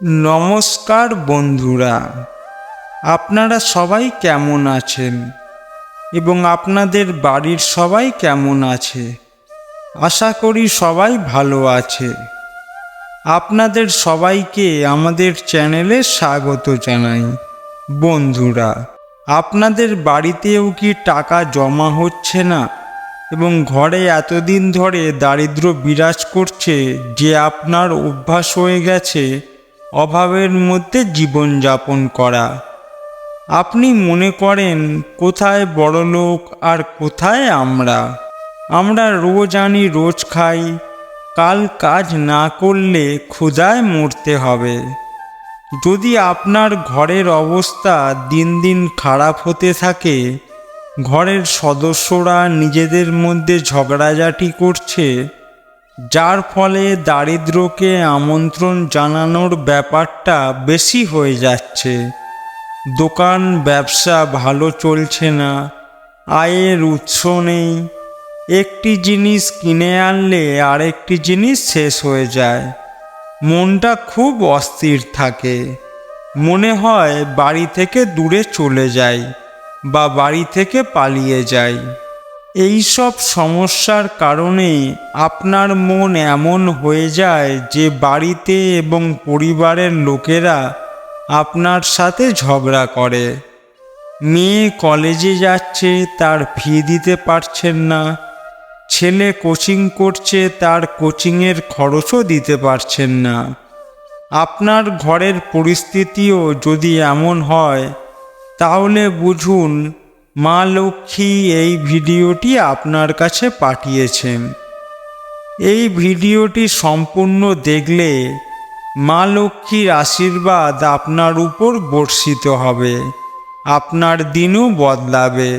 নমস্কার বন্ধুরা, আপনারা সবাই কেমন আছেন এবং আপনাদের বাড়ির সবাই কেমন আছে? আশা করি সবাই ভালো আছে। আপনাদের সবাইকে আমাদের চ্যানেলে স্বাগত জানাই। বন্ধুরা, আপনাদের বাড়িতেও কি টাকা জমা হচ্ছে না এবং ঘরে এতদিন ধরে দারিদ্র বিরাজ করছে যে আপনার অভ্যাস হয়ে গেছে? অভাবের মধ্যে জীবনযাপন করা। আপনি মনে করেন, কোথায় বড়লোক আর কোথায় আমরা? আমরা রোজ আনি, রোজ খাই। কাল কাজ না করলে ক্ষুধায় মরতে হবে। যদি আপনার ঘরের অবস্থা দিন দিন খারাপ হতে থাকে, ঘরের সদস্যরা নিজেদের মধ্যে ঝগড়াঝাটি করছে যার ফলে দারিদ্রকে আমন্ত্রণ জানানোর ব্যাপারটা বেশি হয়ে যাচ্ছে। দোকান, ব্যবসা ভালো চলছে না, আয়ের উৎস নেই। একটি জিনিস কিনে আনলে আরেকটি জিনিস শেষ হয়ে যায়। মনটা খুব অস্থির থাকে। মনে হয় বাড়ি থেকে দূরে চলে যাই বা বাড়ি থেকে পালিয়ে যাই। এই সব সমস্যার কারণে আপনার মন এমন হয়ে যায় যে বাড়িতে এবং পরিবারের লোকেরা আপনার সাথে ঝগড়া করে। মেয়ে কলেজে যাচ্ছে, তার ফি দিতে পারছেন না। ছেলে কোচিং করছে, তার কোচিংয়ের খরচও দিতে পারছেন না। আপনার ঘরের পরিস্থিতিও যদি এমন হয়, তাহলে বুঝুন মা লক্ষ্মী এই ভিডিওটি আপনার কাছে পাঠিয়েছেন। এই ভিডিওটি সম্পূর্ণ দেখলে মা লক্ষ্মীর আশীর্বাদ আপনার উপর বর্ষিত হবে, আপনার দিনও বদলাবে,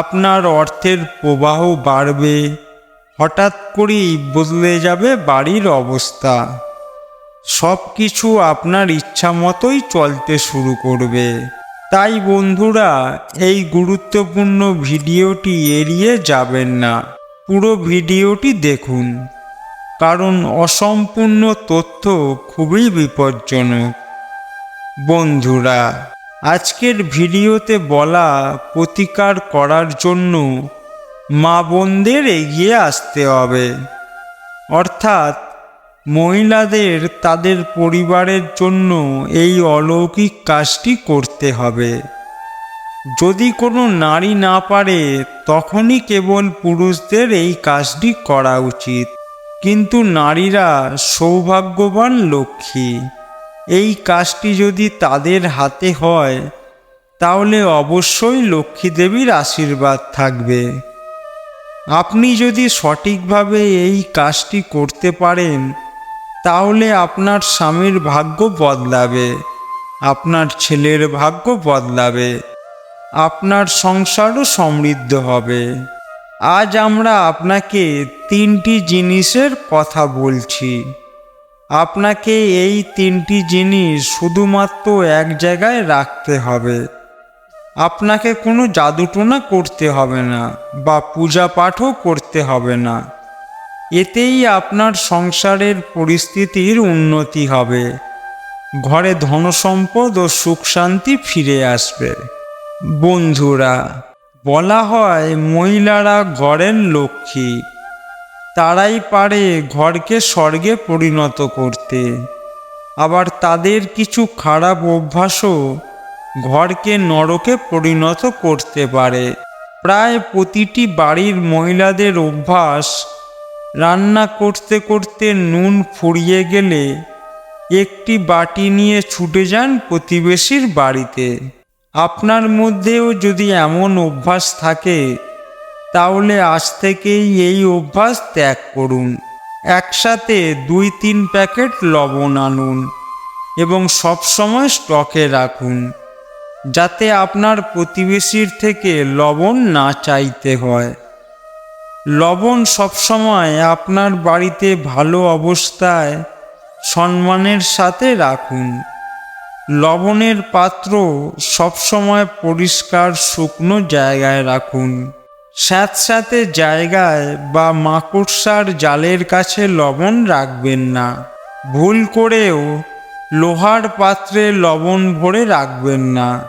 আপনার অর্থের প্রবাহ বাড়বে, হঠাৎ করেই বদলে যাবে বাড়ির অবস্থা। সব কিছু আপনার ইচ্ছা মতোই চলতে শুরু করবে। তাই বন্ধুরা, এই গুরুত্বপূর্ণ ভিডিওটি এড়িয়ে যাবেন না। পুরো ভিডিওটি দেখুন, কারণ অসম্পূর্ণ তথ্য খুবই বিপজ্জনক। বন্ধুরা, আজকের ভিডিওতে বলা প্রতিকার করার জন্য মা বোনদের এগিয়ে আসতে হবে। অর্থাৎ মহিলাদের তাদের পরিবারের জন্য এই অলৌকিক কাজটি করতে হবে। যদি কোনো নারী না পারে, তখনই কেবল পুরুষদের এই কাজটি করা উচিত। কিন্তু নারীরা সৌভাগ্যবান লক্ষ্মী। এই কাজটি যদি তাদের হাতে হয়, তাহলে অবশ্যই লক্ষ্মী দেবীর আশীর্বাদ থাকবে। আপনি যদি সঠিকভাবে এই কাজটি করতে পারেন তাহলে আপনার স্বামীর ভাগ্য বদলাবে, আপনার ছেলের ভাগ্য বদলাবে, আপনার সংসারও সমৃদ্ধ হবে। আজ আমরা আপনাকে তিনটি জিনিসের কথা বলছি। আপনাকে এই তিনটি জিনিস শুধুমাত্র এক জায়গায় রাখতে হবে। আপনাকে কোনো জাদুটোনা করতে হবে না বা পূজা পাঠও করতে হবে না। এতেই আপনার সংসারের পরিস্থিতির উন্নতি হবে। ঘরে ধনসম্পদ ও সুখ শান্তি ফিরে আসবে। বন্ধুরা, বলা হয় মহিলারা ঘরের লক্ষ্মী। তারাই পারে ঘরকে স্বর্গে পরিণত করতে। আবার তাদের কিছু খারাপ অভ্যাসও ঘরকে নরকে পরিণত করতে পারে। প্রায় প্রতিটি বাড়ির মহিলাদের অভ্যাস রান্না করতে করতে নুন ফুরিয়ে গেলে একটি বাটি নিয়ে ছুটে যান প্রতিবেশীর বাড়িতে। আপনার মধ্যেও যদি এমন অভ্যাস থাকে, তাহলে আজ থেকেই এই অভ্যাস ত্যাগ করুন। একসাথে দুই তিন প্যাকেট লবণ আনুন এবং সবসময় স্টকে রাখুন, যাতে আপনার প্রতিবেশীর থেকে লবণ না চাইতে হয়। লবণ সবসময় আপনার বাড়িতে ভালো অবস্থায় সম্মানের সাথে রাখুন। লবণের পাত্র সবসময় পরিষ্কার শুকনো জায়গায় রাখুন। স্যাঁতস্যাঁতে জায়গায় বা মাকড়সার জালের কাছে লবণ রাখবেন না। ভুল করেও লোহার পাত্রে লবণ ভরে রাখবেন না।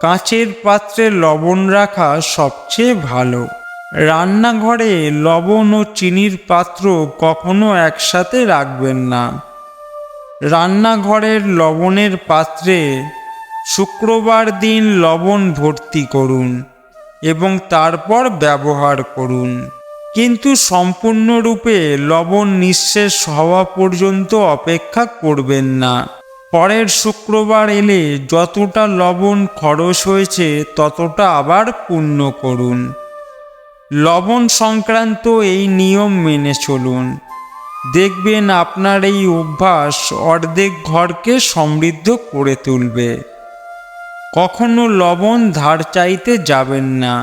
কাঁচের পাত্রে লবণ রাখা সবচেয়ে ভালো। রান্নাঘরে লবণ ও চিনির পাত্র কখনো একসাথে রাখবেন না। রান্নাঘরের লবণের পাত্রে শুক্রবার দিন লবণ ভর্তি করুন এবং তারপর ব্যবহার করুন। কিন্তু সম্পূর্ণরূপে লবণ নিঃশেষ হওয়া পর্যন্ত অপেক্ষা করবেন না। পরের শুক্রবার এলে যতটা লবণ খরচ হয়েছে, ততটা আবার পূর্ণ করুন। লবণ সংক্রান্ত এই নিয়ম মেনে চলুন। দেখবেন আপনার এই অভ্যাস অর্ধেক ঘরকে সমৃদ্ধ করে তুলবে। কখনো লবণ ধার চাইতে যাবেন না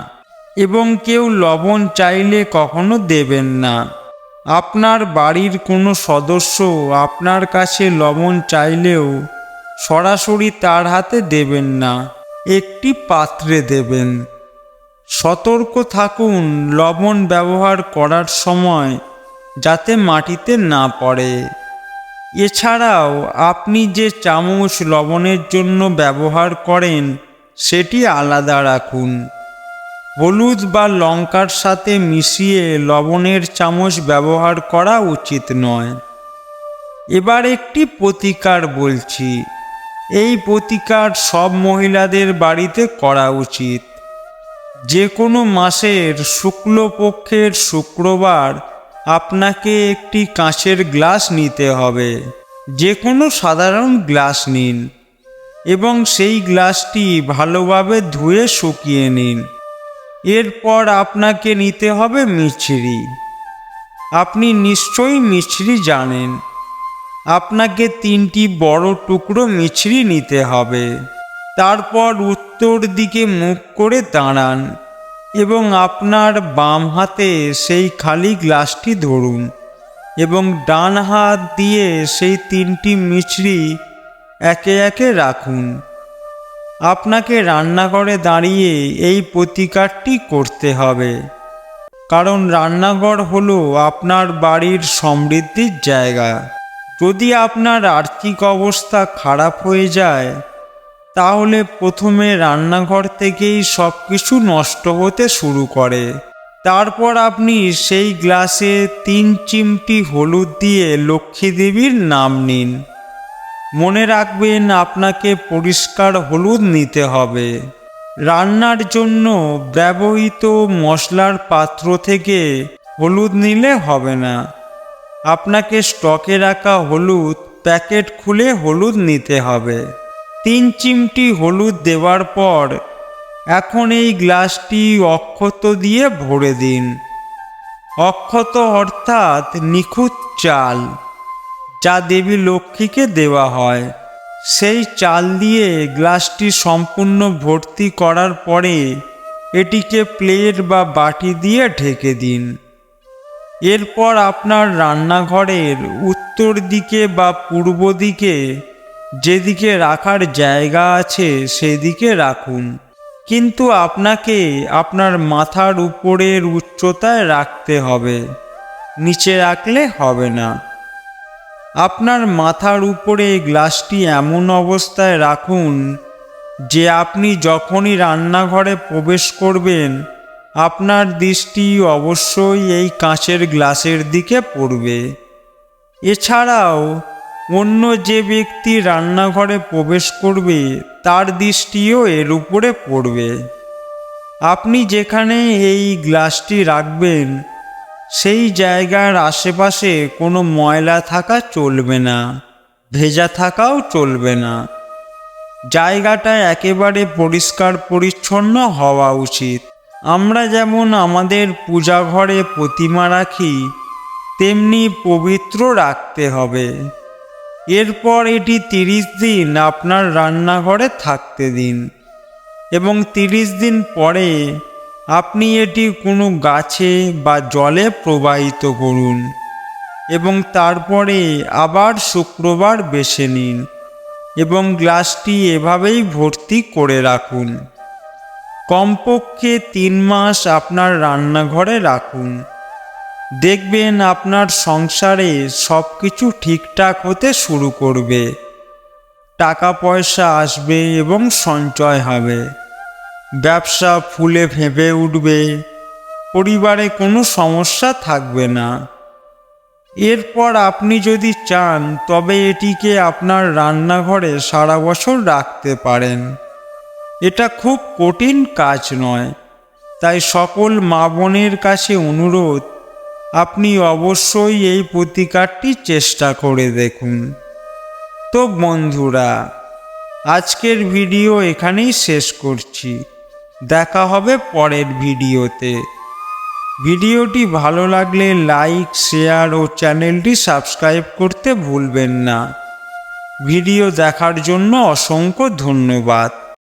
এবং কেউ লবণ চাইলে কখনো দেবেন না। আপনার বাড়ির কোনো সদস্য আপনার কাছে লবণ চাইলেও সরাসরি তার হাতে দেবেন না, একটি পাত্রে দেবেন। সতর্ক থাকুন লবণ ব্যবহার করার সময় যাতে মাটিতে না পড়ে। এছাড়াও আপনি যে চামচ লবণের জন্য ব্যবহার করেন, সেটি আলাদা রাখুন। হলুদ বা লঙ্কার সাথে মিশিয়ে লবণের চামচ ব্যবহার করা উচিত নয়। এবার একটি প্রতিকার বলছি। এই প্রতিকার সব মহিলাদের বাড়িতে করা উচিত। যে কোনো মাসের শুক্লপক্ষের শুক্রবার আপনাকে একটি কাঁচের গ্লাস নিতে হবে। যে কোনো সাধারণ গ্লাস নিন এবং সেই গ্লাসটি ভালোভাবে ধুয়ে শুকিয়ে নিন। এরপর আপনাকে নিতে হবে মিছরি। আপনি নিশ্চয়ই মিছরি জানেন। আপনাকে তিনটি বড় টুকরো মিছরি নিতে হবে। তারপর উত্তর দিকে মুখ করে দাঁড়ান এবং আপনার বাম হাতে সেই খালি গ্লাসটি ধরুন এবং ডান হাত দিয়ে সেই তিনটি মিছরি একে একে রাখুন। আপনাকে রান্নাঘরে দাঁড়িয়ে এই প্রতিকারটি করতে হবে। কারণ রান্নাঘর হলো আপনার বাড়ির সমৃদ্ধির জায়গা। যদি আপনার আর্থিক অবস্থা খারাপ হয়ে যায় তাহলে প্রথমে রান্নাঘর থেকেই সব কিছু নষ্ট হতে শুরু করে। তারপর আপনি সেই গ্লাসে তিন চিমটি হলুদ দিয়ে লক্ষ্মী দেবীর নাম নিন। মনে রাখবেন আপনাকে পরিষ্কার হলুদ নিতে হবে। রান্নার জন্য ব্যবহৃত মশলার পাত্র থেকে হলুদ নিলে হবে না। আপনাকে স্টকে রাখা হলুদ প্যাকেট খুলে হলুদ নিতে হবে। তিন চিমটি হলুদ দেওয়ার পর এখন এই গ্লাসটি অক্ষত দিয়ে ভরে দিন। অক্ষত অর্থাৎ নিখুঁত চাল যা দেবী লক্ষ্মীকে দেওয়া হয়। সেই চাল দিয়ে গ্লাসটি সম্পূর্ণ ভর্তি করার পরে এটিকে প্লেট বা বাটি দিয়ে ঢেকে দিন। এরপর আপনার রান্নাঘরের উত্তর দিকে বা পূর্ব দিকে যেদিকে রাখার জায়গা আছে সেদিকে রাখুন। কিন্তু আপনাকে আপনার মাথার উপরের উচ্চতায় রাখতে হবে। নিচে রাখলে হবে না। আপনার মাথার উপরে গ্লাসটি এমন অবস্থায় রাখুন যে আপনি যখনই রান্নাঘরে প্রবেশ করবেন, আপনার দৃষ্টি অবশ্যই এই কাঁচের গ্লাসের দিকে পড়বে। এছাড়াও অন্য যে ব্যক্তি রান্নাঘরে প্রবেশ করবে, তার দৃষ্টিও এর উপরে পড়বে। আপনি যেখানে এই গ্লাসটি রাখবেন, সেই জায়গার আশেপাশে কোনো ময়লা থাকা চলবে না, ভেজা থাকাও চলবে না। জায়গাটা একেবারে পরিষ্কার পরিচ্ছন্ন হওয়া উচিত। আমরা যেমন আমাদের পূজা ঘরে প্রতিমা রাখি, তেমনি পবিত্র রাখতে হবে। এরপর এটি তিরিশ দিন আপনার রান্নাঘরে থাকতে দিন। এবং তিরিশ দিন পরে আপনি এটি কোনো গাছে বা জলে প্রবাহিত করুন এবং তারপরে আবার শুক্রবার বেছে নিন এবং গ্লাসটি এভাবেই ভর্তি করে রাখুন। কমপক্ষে তিন মাস আপনার রান্নাঘরে রাখুন। দেখবেন আপনার সংসারে সব কিছু ঠিকঠাক হতে শুরু করবে। টাকা পয়সা আসবে এবং সঞ্চয় হবে। ব্যবসা ফুলে ফেঁপে উঠবে। পরিবারে কোনো সমস্যা থাকবে না। এরপর আপনি যদি চান, তবে এটিকে আপনার রান্নাঘরে সারা বছর রাখতে পারেন। এটা খুব কঠিন কাজ নয়। তাই সকল মা বোনের কাছে অনুরোধ আপনি অবশ্যই এই প্রতিকারটি চেষ্টা করে দেখুন। তো বন্ধুরা, আজকের ভিডিও এখানেই শেষ করছি। দেখা হবে পরের ভিডিওতে। ভিডিওটি ভালো লাগলে লাইক, শেয়ার ও চ্যানেলটি সাবস্ক্রাইব করতে ভুলবেন না। ভিডিও দেখার জন্য অসংখ্য ধন্যবাদ।